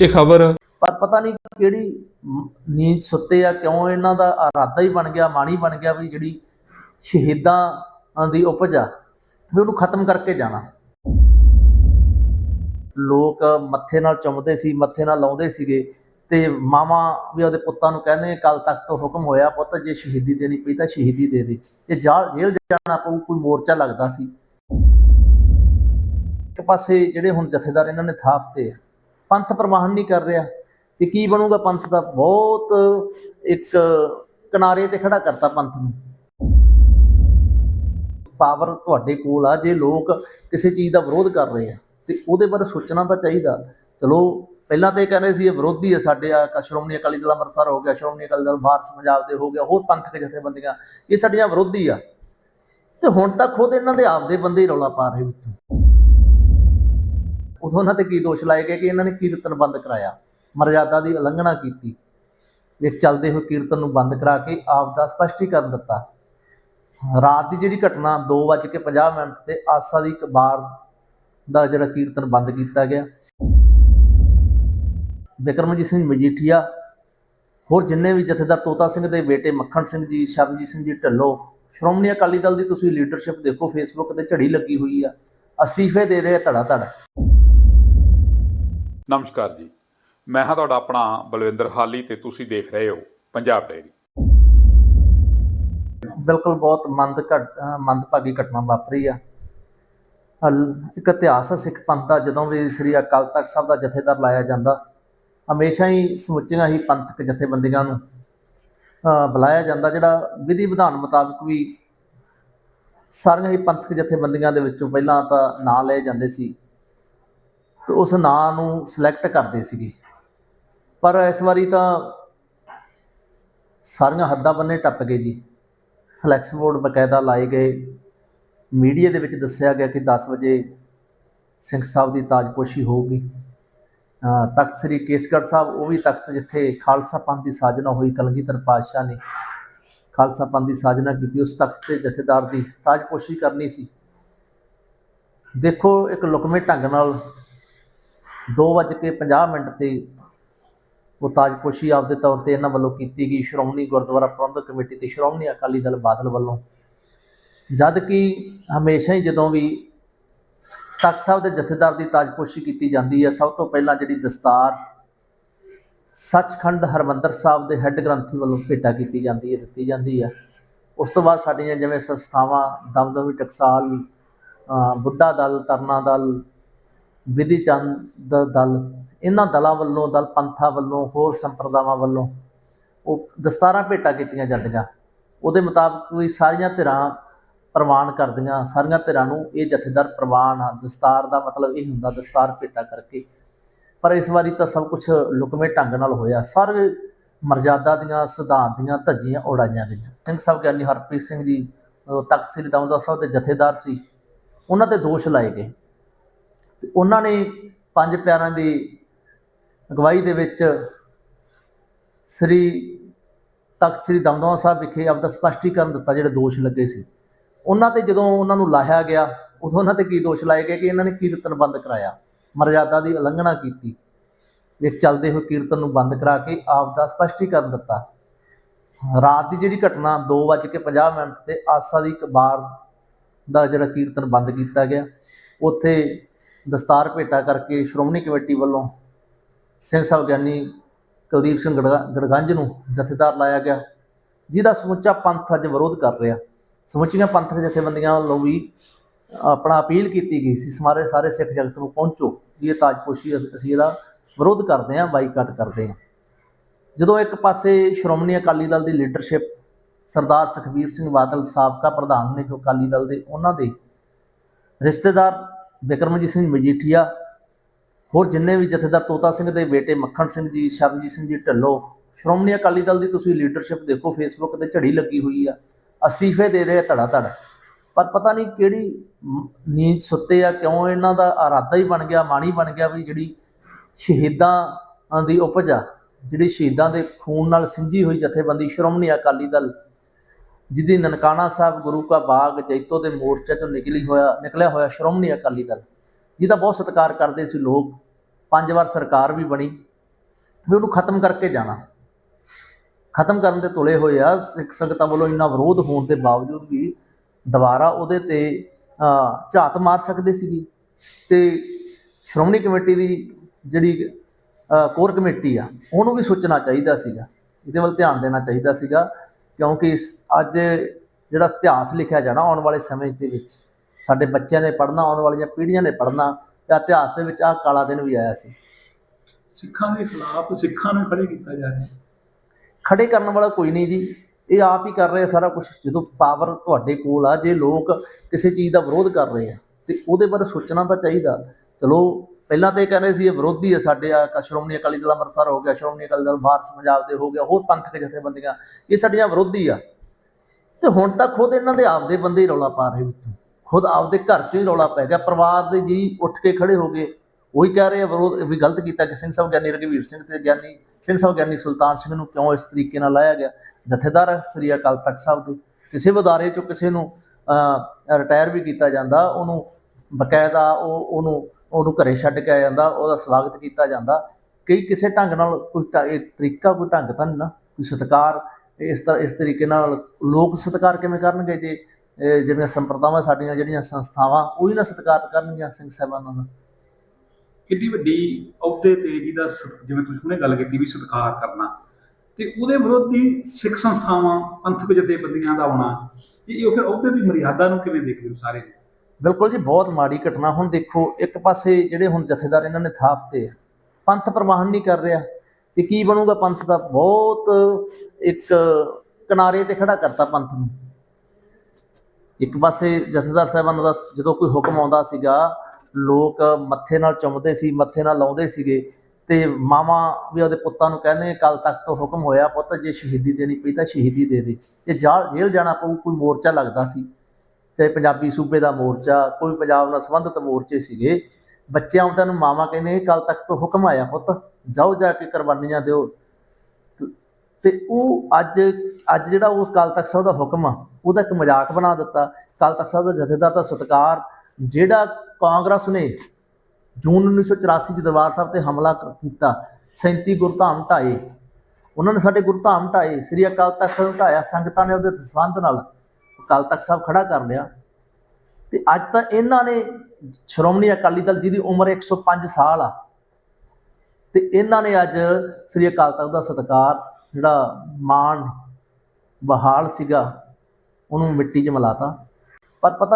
ਇਹ ਖਬਰ। ਪਰ ਪਤਾ ਨਹੀਂ ਕਿਹੜੀ ਨੀਂਦ ਸੁੱਤੇ ਆ, ਕਿਉਂ ਇਹਨਾਂ ਦਾ ਇਰਾਦਾ ਹੀ ਬਣ ਗਿਆ, ਮਾਣੀ ਬਣ ਗਿਆ ਵੀ ਜਿਹੜੀ ਸ਼ਹੀਦਾਂ ਦੀ ਉਪਜ ਆ, ਵੀ ਉਹਨੂੰ ਖਤਮ ਕਰਕੇ ਜਾਣਾ। ਲੋਕ ਮੱਥੇ ਨਾਲ ਚੁੰਮਦੇ ਸੀ, ਮੱਥੇ ਨਾਲ ਲਾਉਂਦੇ ਸੀਗੇ ਤੇ ਮਾਮਾ ਵੀ ਉਹਦੇ ਪੁੱਤਾਂ ਨੂੰ ਕਹਿੰਦੇ ਕੱਲ ਤੱਕ ਤੋਂ ਹੁਕਮ ਹੋਇਆ ਪੁੱਤ, ਜੇ ਸ਼ਹੀਦੀ ਦੇਣੀ ਪਈ ਤਾਂ ਸ਼ਹੀਦੀ ਦੇ ਦੇ। ਤੇ ਜਾ- ਜੇਲ੍ਹ ਜਾਣਾ ਪਊ, ਕੋਈ ਮੋਰਚਾ ਲੱਗਦਾ ਸੀ। ਇੱਕ ਪਾਸੇ ਜਿਹੜੇ ਹੁਣ ਜਥੇਦਾਰ ਇਹਨਾਂ ਨੇ ਥਾਪਤੇ ਆ ਪੰਥ ਪ੍ਰਵਾਹਨ ਨਹੀਂ ਕਰ ਰਿਹਾ ਤੇ ਕੀ ਬਣੂਗਾ ਪੰਥ ਦਾ? ਬਹੁਤ ਇੱਕ ਕਿਨਾਰੇ ਤੇ ਖੜਾ ਕਰਤਾ ਪੰਥ ਨੂੰ। ਪਾਵਰ ਤੁਹਾਡੇ ਕੋਲ ਆ, ਜੇ ਲੋਕ ਕਿਸੇ ਚੀਜ਼ ਦਾ ਵਿਰੋਧ ਕਰ ਰਹੇ ਆ, ਤੇ ਉਹਦੇ ਬਾਰੇ ਸੋਚਣਾ ਤਾਂ ਚਾਹੀਦਾ। ਚਲੋ, ਪਹਿਲਾਂ ਤਾਂ ਇਹ ਕਹਿੰਦੇ ਸੀ ਇਹ ਵਿਰੋਧੀ ਆ ਸਾਡੇ ਆ ਸ਼੍ਰੋਮਣੀ ਅਕਾਲੀ ਦਲ ਅੰਮ੍ਰਿਤਸਰ ਹੋ ਗਿਆ, ਸ਼੍ਰੋਮਣੀ ਅਕਾਲੀ ਦਲ ਵਾਰਸ ਪੰਜਾਬ ਦੇ ਹੋ ਗਿਆ, ਹੋਰ ਪੰਥਕ ਜਥੇਬੰਦੀਆਂ, ਇਹ ਸਾਡੀਆਂ ਵਿਰੋਧੀ ਆ। ਤੇ ਹੁਣ ਤਾਂ ਖੁਦ ਇਹਨਾਂ ਦੇ ਆਪਦੇ ਬੰਦੇ ਹੀ ਰੌਲਾ ਪਾ ਰਹੇ ਵਿੱਚੋਂ। ਉਦੋਂ ਉਹਨਾਂ ਤੇ ਕੀ ਦੋਸ਼ ਲਾਏ ਗਏ ਕਿ ਇਹਨਾਂ ਨੇ ਕੀਰਤਨ ਬੰਦ ਕਰਾਇਆ? ਮਰਜ਼ਾਦਾ ਦੀ ਉਲੰਘਣਾ ਕੀਤੀ। ਇੱਕ ਚੱਲਦੇ ਹੋਏ ਕੀਰਤਨ ਨੂੰ ਬੰਦ ਕਰਾ ਕੇ ਆਪ ਦਾ ਸਪਸ਼ਟੀਕਰਨ ਦਿੱਤਾ। ਰਾਤ ਦੀ ਜਿਹੜੀ ਘਟਨਾ 2:50 ਮਿੰਟ ਤੇ ਆਸਾ ਦੀ ਕਬਾਰ ਦਾ ਜਿਹੜਾ ਕੀਰਤਨ ਬੰਦ ਕੀਤਾ ਗਿਆ। ਵਿਕਰਮਜੀਤ ਸਿੰਘ ਮਜੀਠੀਆ, ਹੋਰ ਜਿੰਨੇ ਵੀ ਜਥੇਦਾਰ ਤੋਤਾ ਸਿੰਘ ਦੇ ਬੇਟੇ ਮੱਖਣ ਸਿੰਘ ਜੀ, ਸ਼ਰਨਜੀਤ ਸਿੰਘ ਜੀ, ਢੱਲੋ, ਸ਼੍ਰੋਮਣੀ ਅਕਾਲੀ ਦਲ ਦੀ ਤੁਸੀਂ ਲੀਡਰਸ਼ਿਪ ਦੇਖੋ ਫੇਸਬੁੱਕ ਤੇ ਝੜੀ ਲੱਗੀ ਹੋਈ ਆ। ਅਸਤੀਫੇ ਦੇ ਰਹੇ ਆ ਧੜਾ ਧੜ। ਨਮਸਕਾਰ ਜੀ। ਮੈਂ ਹਾਂ ਤੁਹਾਡਾ ਆਪਣਾ ਬਲਵਿੰਦਰ ਹਾਲੀ ਤੇ ਤੁਸੀਂ ਦੇਖ ਰਹੇ ਹੋ ਪੰਜਾਬ ਡਾਇਰੀ ਬਿਲਕੁਲ ਬਹੁਤ ਮੰਦ ਘਟ ਮੰਦਭਾਗੀ ਘਟਨਾ ਵਾਪਰੀ ਆ। ਇੱਕ ਇਤਿਹਾਸ ਆ ਸਿੱਖ ਪੰਥ ਦਾ ਜਦੋਂ ਵੀ ਸ੍ਰੀ ਅਕਾਲ ਤਖਤ ਸਾਹਿਬ ਦਾ ਜਥੇਦਾਰ ਲਾਇਆ ਜਾਂਦਾ, ਹਮੇਸ਼ਾ ਹੀ ਸਮੁੱਚੀਆਂ ਹੀ ਪੰਥਕ ਜਥੇਬੰਦੀਆਂ ਨੂੰ ਬੁਲਾਇਆ ਜਾਂਦਾ, ਜਿਹੜਾ ਵਿਧੀ ਵਿਧਾਨ ਮੁਤਾਬਕ ਵੀ ਸਾਰੀਆਂ ਹੀ ਪੰਥਕ ਜਥੇਬੰਦੀਆਂ ਦੇ ਵਿੱਚੋਂ ਪਹਿਲਾਂ ਤਾਂ ਨਾਂ ਲਏ ਜਾਂਦੇ ਸੀ। ਤੇ ਉਸ ਨਾਂ ਨੂੰ ਸਿਲੈਕਟ ਕਰਦੇ ਸੀਗੇ। ਪਰ ਇਸ ਵਾਰੀ ਤਾਂ ਸਾਰੀਆਂ ਹੱਦਾਂ ਬੰਨੇ ਟੱਪ ਗਏ ਜੀ। ਫਲੈਕਸ ਬੋਰਡ ਬਕਾਇਦਾ ਲਾਏ ਗਏ। ਮੀਡੀਆ ਦੇ ਵਿੱਚ ਦੱਸਿਆ ਗਿਆ ਕਿ 10 ਵਜੇ ਸਿੰਘ ਸਾਹਿਬ ਦੀ ਤਾਜਪੋਸ਼ੀ ਹੋਊਗੀ। ਤਖਤ ਸ੍ਰੀ ਕੇਸਗੜ੍ਹ ਸਾਹਿਬ, ਉਹ ਵੀ ਤਖਤ ਜਿੱਥੇ ਖਾਲਸਾ ਪੰਥ ਦੀ ਸਾਜਨਾ ਹੋਈ, ਕਲਗੀਧਰ ਪਾਤਸ਼ਾਹ ਨੇ ਖਾਲਸਾ ਪੰਥ ਦੀ ਸਾਜਨਾ ਕੀਤੀ, ਉਸ ਤਖਤ ਤੇ ਜਥੇਦਾਰ ਦੀ ਤਾਜਪੋਸ਼ੀ ਕਰਨੀ ਸੀ। ਦੇਖੋ ਇੱਕ ਲੁਕਵੇਂ ਢੰਗ ਨਾਲ 2:50 ਮਿੰਟ ਤੇ ਉਹ ਤਾਜਪੋਸ਼ੀ ਆਪਦੇ ਤੌਰ ਤੇ ਇਹਨਾਂ ਵੱਲੋਂ ਕੀਤੀ ਗਈ ਸ਼੍ਰੋਮਣੀ ਗੁਰਦੁਆਰਾ ਪ੍ਰਬੰਧਕ ਕਮੇਟੀ ਤੇ ਸ਼੍ਰੋਮਣੀ ਅਕਾਲੀ ਦਲ ਬਾਦਲ ਵੱਲੋਂ। ਜਦ ਕਿ ਹਮੇਸ਼ਾ ਹੀ ਜਦੋਂ ਵੀ ਤਖਤ ਸਾਹਿਬ ਦੇ ਜਥੇਦਾਰ ਦੀ ਤਾਜਪੋਸ਼ੀ ਕੀਤੀ ਜਾਂਦੀ ਹੈ, ਸਭ ਤੋਂ ਪਹਿਲਾਂ ਜਿਹੜੀ ਦਸਤਾਰ ਸੱਚਖੰਡ ਹਰਮੰਦਰ ਸਾਹਿਬ ਦੇ ਹੈੱਡ ਗ੍ਰੰਥੀ ਵੱਲੋਂ ਭੇਟਾ ਕੀਤੀ ਜਾਂਦੀ ਹੈ, ਦਿੱਤੀ ਜਾਂਦੀ ਹੈ। ਉਸ ਤੋਂ ਬਾਅਦ ਸਾਡੀਆਂ ਜਿਵੇਂ ਸੰਸਥਾਵਾਂ ਦਮਦਮੀ ਟਕਸਾਲ ਬੁੱਢਾ ਦਲ, ਤਰਨਾ ਦਲ ਵਿਧੀ ਚੰਦ ਦਲ, ਇਹਨਾਂ ਦਲਾਂ ਵੱਲੋਂ, ਦਲ ਪੰਥਾਂ ਵੱਲੋਂ, ਹੋਰ ਸੰਪਰਦਾਵਾਂ ਵੱਲੋਂ ਉਹ ਦਸਤਾਰਾਂ ਭੇਟਾ ਕੀਤੀਆਂ ਜਾਂਦੀਆਂ। ਉਹਦੇ ਮੁਤਾਬਕ ਵੀ ਸਾਰੀਆਂ ਧਿਰਾਂ ਪ੍ਰਵਾਨ ਕਰਦੀਆਂ, ਸਾਰੀਆਂ ਧਿਰਾਂ ਨੂੰ ਇਹ ਜਥੇਦਾਰ ਪ੍ਰਵਾਨ ਆ, ਦਸਤਾਰ ਦਾ ਮਤਲਬ ਇਹ ਹੁੰਦਾ ਦਸਤਾਰ ਭੇਟਾ ਕਰਕੇ। ਪਰ ਇਸ ਵਾਰੀ ਤਾਂ ਸਭ ਕੁਝ ਲੁਕਵੇਂ ਢੰਗ ਨਾਲ ਹੋਇਆ। ਸਾਰੇ ਮਰਜ਼ਾਦਾ ਦੀਆਂ, ਸਿਧਾਂਤ ਦੀਆਂ ਧੱਜੀਆਂ ਉਡਾਈਆਂ ਗਈਆਂ। ਸਿੰਘ ਸਾਹਿਬ ਗਿਆਨੀ ਹਰਪ੍ਰੀਤ ਸਿੰਘ ਜੀ ਤਖਤ ਸ੍ਰੀ ਦਮਦਮਾ ਸਾਹਿਬ ਦੇ ਜਥੇਦਾਰ ਸੀ। ਉਹਨਾਂ ਤੇ ਦੋਸ਼ ਲਾਏ ਗਏ। ਤੇ ਉਹਨਾਂ ਨੇ ਪੰਜ ਪਿਆਰਿਆਂ ਦੀ ਅਗਵਾਈ ਦੇ ਵਿੱਚ ਸ੍ਰੀ ਤਖਤ ਸ੍ਰੀ ਦਮਦਮਾ ਸਾਹਿਬ ਵਿਖੇ ਆਪਦਾ ਸਪਸ਼ਟੀਕਰਨ ਦਿੱਤਾ, ਜਿਹੜੇ ਦੋਸ਼ ਲੱਗੇ ਸੀ। ਉਹਨਾਂ ਤੇ ਜਦੋਂ ਉਹਨਾਂ ਨੂੰ ਲਾਹਿਆ ਗਿਆ, ਉਦੋਂ ਉਹਨਾਂ ਤੇ ਕੀ ਦੋਸ਼ ਲਾਏ ਗਏ ਕਿ ਇਹਨਾਂ ਨੇ ਕੀਰਤਨ ਬੰਦ ਕਰਾਇਆ? ਮਰਜ਼ਾਦਾ ਦੀ ਉਲੰਘਣਾ ਕੀਤੀ। ਇੱਕ ਚੱਲਦੇ ਹੋਏ ਕੀਰਤਨ ਨੂੰ ਬੰਦ ਕਰਾ ਕੇ ਆਪ ਦਾ ਸਪਸ਼ਟੀਕਰਨ ਦਿੱਤਾ। ਰਾਤ ਦੀ ਜਿਹੜੀ ਘਟਨਾ 2:50 ਮਿੰਟ ਤੇ ਆਸਾ ਦੀ ਕਬਾਰ ਦਾ ਜਿਹੜਾ ਕੀਰਤਨ ਬੰਦ ਕੀਤਾ ਗਿਆ, ਉੱਥੇ ਦਸਤਾਰ ਭੇਟਾ ਕਰਕੇ ਸ਼੍ਰੋਮਣੀ ਕਮੇਟੀ ਵੱਲੋਂ ਸਿੰਘ ਸਾਹਿਬ ਗਿਆਨੀ ਕੁਲਦੀਪ ਸਿੰਘ ਗੜਗਾ- ਗੜਗੰਜ ਨੂੰ ਜਥੇਦਾਰ ਲਾਇਆ ਗਿਆ, ਜਿਹਦਾ ਸਮੁੱਚਾ ਪੰਥ ਅੱਜ ਵਿਰੋਧ ਕਰ ਰਿਹਾ। ਸਮੁੱਚੀਆਂ ਪੰਥਕ ਜਥੇਬੰਦੀਆਂ ਵੱਲੋਂ ਵੀ ਆਪਣਾ ਅਪੀਲ ਕੀਤੀ ਗਈ ਸੀ ਸਾਰੇ ਸਾਰੇ ਸਿੱਖ ਜਗਤ ਨੂੰ ਪਹੁੰਚੋ, ਵੀ ਇਹ ਤਾਜਪੋਸ਼ੀ ਅਸੀਂ ਇਹਦਾ ਵਿਰੋਧ ਕਰਦੇ ਹਾਂ, ਬਾਈਕਾਟ ਕਰਦੇ ਹਾਂ। ਜਦੋਂ ਇੱਕ ਪਾਸੇ ਸ਼੍ਰੋਮਣੀ ਅਕਾਲੀ ਦਲ ਦੀ ਲੀਡਰਸ਼ਿਪ ਸਰਦਾਰ ਸੁਖਬੀਰ ਸਿੰਘ ਬਾਦਲ ਸਾਬਕਾ ਪ੍ਰਧਾਨ ਨੇ ਜੋ ਅਕਾਲੀ ਦਲ ਦੇ, ਉਹਨਾਂ ਦੇ ਰਿਸ਼ਤੇਦਾਰ ਵਿਕਰਮਜੀਤ ਸਿੰਘ ਮਜੀਠੀਆ, ਹੋਰ ਜਿੰਨੇ ਵੀ ਜਥੇਦਾਰ ਤੋਤਾ ਸਿੰਘ ਦੇ ਬੇਟੇ ਮੱਖਣ ਸਿੰਘ ਜੀ, ਸ਼ਰਨਜੀਤ ਸਿੰਘ ਜੀ, ਢੱਲੋ, ਸ਼੍ਰੋਮਣੀ ਅਕਾਲੀ ਦਲ ਦੀ ਤੁਸੀਂ ਲੀਡਰਸ਼ਿਪ ਦੇਖੋ ਫੇਸਬੁੱਕ ਤੇ ਝੜੀ ਲੱਗੀ ਹੋਈ ਆ, ਅਸਤੀਫੇ ਦੇ ਰਹੇ ਆ ਧੜਾ ਧੜ। ਪਰ ਪਤਾ ਨਹੀਂ ਕਿਹੜੀ ਨੀਂਦ ਸੁੱਤੇ ਆ, ਕਿਉਂ ਇਹਨਾਂ ਦਾ ਇਰਾਦਾ ਹੀ ਬਣ ਗਿਆ ਮਾਣੀ ਬਣ ਗਿਆ ਵੀ ਜਿਹੜੀ ਸ਼ਹੀਦਾਂ ਦੀ ਉਪਜ ਆ, ਜਿਹੜੀ ਸ਼ਹੀਦਾਂ ਦੇ ਖੂਨ ਨਾਲ ਸਿੰਜੀ ਹੋਈ ਜਥੇਬੰਦੀ ਸ਼੍ਰੋਮਣੀ ਅਕਾਲੀ ਦਲ ਜਿਹਦੀ ਨਨਕਾਣਾ ਸਾਹਿਬ ਗੁਰੂ ਕਾ ਬਾਗ ਜੈਤੋ ਦੇ ਮੋਰਚੇ 'ਚੋਂ ਨਿਕਲੀ ਹੋਇਆ, ਨਿਕਲਿਆ ਹੋਇਆ ਸ਼੍ਰੋਮਣੀ ਅਕਾਲੀ ਦਲ। ਜਿਹਦਾ ਬਹੁਤ ਸਤਿਕਾਰ ਕਰਦੇ ਸੀ ਲੋਕ। ਪੰਜ ਵਾਰ ਸਰਕਾਰ ਵੀ ਬਣੀ। ਵੀ ਉਹਨੂੰ ਖਤਮ ਕਰਕੇ ਜਾਣਾ। ਖਤਮ ਕਰਨ ਦੇ ਤੁਲੇ ਹੋਏ ਆ, ਸਿੱਖ ਸੰਗਤਾਂ ਵੱਲੋਂ ਇੰਨਾ ਵਿਰੋਧ ਹੋਣ ਦੇ ਬਾਵਜੂਦ ਵੀ ਦੁਬਾਰਾ ਉਹਦੇ ਤੇ ਝਾਤ ਮਾਰ ਸਕਦੇ ਸੀਗੀ। ਤੇ ਸ਼੍ਰੋਮਣੀ ਕਮੇਟੀ ਦੀ ਜਿਹੜੀ ਕੋਰ ਕਮੇਟੀ ਆ, ਉਹਨੂੰ ਵੀ ਸੋਚਣਾ ਚਾਹੀਦਾ ਸੀਗਾ। ਇਹਦੇ ਵੱਲ ਧਿਆਨ ਦੇਣਾ ਚਾਹੀਦਾ ਸੀਗਾ। ਕਿਉਂਕਿ ਅੱਜ ਜਿਹੜਾ ਇਤਿਹਾਸ ਲਿਖਿਆ ਜਾਣਾ ਆਉਣ ਵਾਲੇ ਸਮੇਂ ਦੇ ਵਿੱਚ ਸਾਡੇ ਬੱਚਿਆਂ ਨੇ ਪੜ੍ਹਨਾ ਆਉਣ ਵਾਲੀਆਂ ਪੀੜ੍ਹੀਆਂ ਨੇ ਪੜ੍ਹਨਾ ਤੇ ਇਤਿਹਾਸ ਦੇ ਵਿੱਚ ਆਹ ਕਾਲਾ ਦਿਨ ਵੀ ਆਇਆ ਸੀ। ਸਿੱਖਾਂ ਦੇ ਖਿਲਾਫ ਸਿੱਖਾਂ ਨੂੰ ਖੜੇ ਕੀਤਾ ਜਾ ਰਿਹਾ। ਖੜੇ ਕਰਨ ਵਾਲਾ ਕੋਈ ਨਹੀਂ ਜੀ। ਇਹ ਆਪ ਹੀ ਕਰ ਰਹੇ ਸਾਰਾ ਕੁਝ ਜਦੋਂ ਪਾਵਰ ਤੁਹਾਡੇ ਕੋਲ ਆ ਜੇ ਲੋਕ ਕਿਸੇ ਚੀਜ਼ ਦਾ ਵਿਰੋਧ ਕਰ ਰਹੇ ਆ ਤੇ ਉਹਦੇ ਬਾਰੇ ਸੋਚਣਾ ਤਾਂ ਚਾਹੀਦਾ। ਚਲੋ ਪਹਿਲਾਂ ਤਾਂ ਇਹ ਕਹਿੰਦੇ ਸੀ ਇਹ ਵਿਰੋਧੀ ਆ ਸਾਡੇ ਆ ਸ਼੍ਰੋਮਣੀ ਅਕਾਲੀ ਦਲ ਅੰਮ੍ਰਿਤਸਰ ਹੋ ਗਿਆ, ਸ਼੍ਰੋਮਣੀ ਅਕਾਲੀ ਦਲ ਵਾਰਸ ਪੰਜਾਬ ਦੇ ਹੋ ਗਿਆ, ਹੋਰ ਪੰਥਕ ਜਥੇਬੰਦੀਆਂ, ਇਹ ਸਾਡੀਆਂ ਵਿਰੋਧੀ ਆ। ਤੇ ਹੁਣ ਤਾਂ ਖੁਦ ਇਹਨਾਂ ਦੇ ਆਪਦੇ ਬੰਦੇ ਹੀ ਰੌਲਾ ਪਾ ਰਹੇ ਵਿੱਚੋਂ। ਖੁਦ ਆਪਦੇ ਘਰ 'ਚ ਹੀ ਰੌਲਾ ਪੈ ਗਿਆ, ਪਰਿਵਾਰ ਦੇ ਜੀ ਉੱਠ ਕੇ ਖੜੇ ਹੋ ਗਏ। ਉਹੀ ਕਹਿ ਰਹੇ ਆ ਵਿਰੋਧ, ਵੀ ਗਲਤ ਕੀਤਾ ਕਿ ਸਿੰਘ ਸਾਹਿਬ ਗਿਆਨੀ ਰਘਵੀਰ ਸਿੰਘ ਤੇ ਗਿਆਨੀ, ਸਿੰਘ ਸਾਹਿਬ ਗਿਆਨੀ ਸੁਲਤਾਨ ਸਿੰਘ ਨੂੰ ਕਿਉਂ ਇਸ ਤਰੀਕੇ ਨਾਲ ਲਾਇਆ ਗਿਆ? ਜਥੇਦਾਰ ਹੈ ਸ੍ਰੀ ਅਕਾਲ ਤਖਤ ਸਾਹਿਬ ਦੇ। ਕਿਸੇ ਵੀ ਅਦਾਰੇ 'ਚੋਂ ਕਿਸੇ ਨੂੰ ਰਿਟਾਇਰ ਵੀ ਕੀਤਾ ਜਾਂਦਾ, ਉਹਨੂੰ ਬਕਾਇਦਾ ਉਹ, ਉਹਨੂੰ ਉਹਨੂੰ ਘਰੇ ਛੱਡ ਕੇ ਆ ਜਾਂਦਾ, ਉਹਦਾ ਸਵਾਗਤ ਕੀਤਾ ਜਾਂਦਾ। ਕਈ ਕਿਸੇ ਢੰਗ ਨਾਲ ਕੋਈ ਤਰੀਕਾ ਕੋਈ ਢੰਗ ਤਾਂ ਨਹੀਂ ਨਾ, ਕੋਈ ਸਤਿਕਾਰ ਇਸ ਤਰ੍ਹਾਂ, ਇਸ ਤਰੀਕੇ ਨਾਲ ਲੋਕ ਸਤਿਕਾਰ ਕਿਵੇਂ ਕਰਨਗੇ ਜੇ ਜਿਹੜੀਆਂ ਸੰਪਰਦਾਵਾਂ ਸਾਡੀਆਂ, ਜਿਹੜੀਆਂ ਸੰਸਥਾਵਾਂ, ਉਹ ਉਹੀ ਨਾ ਸਤਿਕਾਰ ਕਰਨਗੀਆਂ ਸਿੰਘ ਸਾਹਿਬਾਨਾਂ ਦਾ? ਕਿੰਨੀ ਵੱਡੀ ਅਹੁਦੇ ਤੇ ਜਿਹਦਾ ਸ- ਜਿਵੇਂ ਤੁਸੀਂ ਹੁਣੇ ਗੱਲ ਕੀਤੀ ਵੀ ਸਤਿਕਾਰ ਕਰਨਾ, ਤੇ ਉਹਦੇ ਵਿਰੋਧੀ ਸਿੱਖ ਸੰਸਥਾਵਾਂ, ਪੰਥਕ ਜਥੇਬੰਦੀਆਂ ਦਾ ਆਉਣਾ ਤੇ ਇਹ ਫਿਰ ਅਹੁਦੇ ਦੀ ਮਰਿਆਦਾ ਨੂੰ ਕਿਵੇਂ ਦੇਖਦੇ ਹੋ ਸਾਰੇ? ਬਿਲਕੁਲ ਜੀ, ਬਹੁਤ ਮਾੜੀ ਘਟਨਾ। ਹੁਣ ਦੇਖੋ, ਇੱਕ ਪਾਸੇ ਜਿਹੜੇ ਹੁਣ ਜਥੇਦਾਰ ਇਹਨਾਂ ਨੇ ਥਾਪਤੇ ਆ, ਪੰਥ ਪ੍ਰਵਾਹਨ ਨਹੀਂ ਕਰ ਰਿਹਾ। ਤੇ ਕੀ ਬਣੂਗਾ ਪੰਥ ਦਾ? ਬਹੁਤ ਇੱਕ ਕਿਨਾਰੇ ਤੇ ਖੜਾ ਕਰਤਾ ਪੰਥ ਨੂੰ। ਇੱਕ ਪਾਸੇ ਜਥੇਦਾਰ ਸਾਹਿਬਾਨ ਦਾ ਜਦੋਂ ਕੋਈ ਹੁਕਮ ਆਉਂਦਾ ਸੀਗਾ, ਲੋਕ ਮੱਥੇ ਨਾਲ ਚੁੰਮਦੇ ਸੀ, ਮੱਥੇ ਨਾਲ ਲਾਉਂਦੇ ਸੀਗੇ ਤੇ ਮਾਵਾਂ ਵੀ ਉਹਦੇ ਪੁੱਤਾਂ ਨੂੰ ਕਹਿੰਦੇ ਕੱਲ ਤੱਕ ਤੋਂ ਹੁਕਮ ਹੋਇਆ ਪੁੱਤ, ਜੇ ਸ਼ਹੀਦੀ ਦੇਣੀ ਪਈ ਤਾਂ ਸ਼ਹੀਦੀ ਦੇ ਦੇ। ਤੇ ਜਾ- ਜੇਲ੍ਹ ਜਾਣਾ ਪਊ, ਕੋਈ ਮੋਰਚਾ ਲੱਗਦਾ ਸੀ। ਚਾਹੇ ਪੰਜਾਬੀ ਸੂਬੇ ਦਾ ਮੋਰਚਾ, ਕੋਈ ਪੰਜਾਬ ਨਾਲ ਸੰਬੰਧਿਤ ਮੋਰਚੇ ਸੀਗੇ, ਬੱਚਿਆਂ ਆਉਂਦਿਆਂ ਨੂੰ ਮਾਵਾਂ ਕਹਿੰਦੇ ਕੱਲ ਤੱਕ ਤੋਂ ਹੁਕਮ ਆਇਆ ਪੁੱਤ, ਜਾਓ ਜਾ ਕੇ ਕੁਰਬਾਨੀਆਂ ਦਿਓ। ਤੇ- ਉਹ ਅੱਜ ਅੱਜ ਜਿਹੜਾ ਉਹ ਕਾਲ ਤਖਤ ਸਾਹਿਬ ਦਾ ਹੁਕਮ ਆ, ਉਹਦਾ ਇੱਕ ਮਜ਼ਾਕ ਬਣਾ ਦਿੱਤਾ। ਕਾਲ ਤਖਤ ਸਾਹਿਬ ਦਾ ਜਥੇਦਾਰ ਦਾ ਸਤਿਕਾਰ, ਜਿਹੜਾ ਕਾਂਗਰਸ ਨੇ ਜੂਨ 1984 ਚ ਦਰਬਾਰ ਸਾਹਿਬ ਤੇ ਹਮਲਾ ਕੀਤਾ 37 ਗੁਰਧਾਮ ਢਾਏ। ਉਹਨਾਂ ਨੇ ਸਾਡੇ ਗੁਰਧਾਮ ਢਾਏ, ਸ੍ਰੀ ਅਕਾਲ ਤਖਤ ਸਾਹਿਬ ਢਾਇਆ, ਸੰਗਤਾਂ ਨੇ ਉਹਦੇ ਸੰਬੰਧ ਨਾਲ। ਅਕਾਲ ਤਖਤ ਸਾਹਿਬ ਖੜਾ ਕਰ ਲਿਆ। ਤੇ ਅੱਜ ਤਾਂ ਇਹਨਾਂ ਨੇ ਸ਼੍ਰੋਮਣੀ ਅਕਾਲੀ ਦਲ ਜਿਹਦੀ ਉਮਰ 105 ਸਾਲ ਆ, ਤੇ ਇਹਨਾਂ ਨੇ ਅੱਜ ਸ੍ਰੀ ਅਕਾਲ ਤਖਤ ਦਾ ਸਤਿਕਾਰ ਜਿਹੜਾ ਮਾਣ, ਬਹਾਲ ਸੀਗਾ, ਉਹਨੂੰ ਮਿੱਟੀ 'ਚ ਮਿਲਾਤਾ ਪਰ ਪਤਾ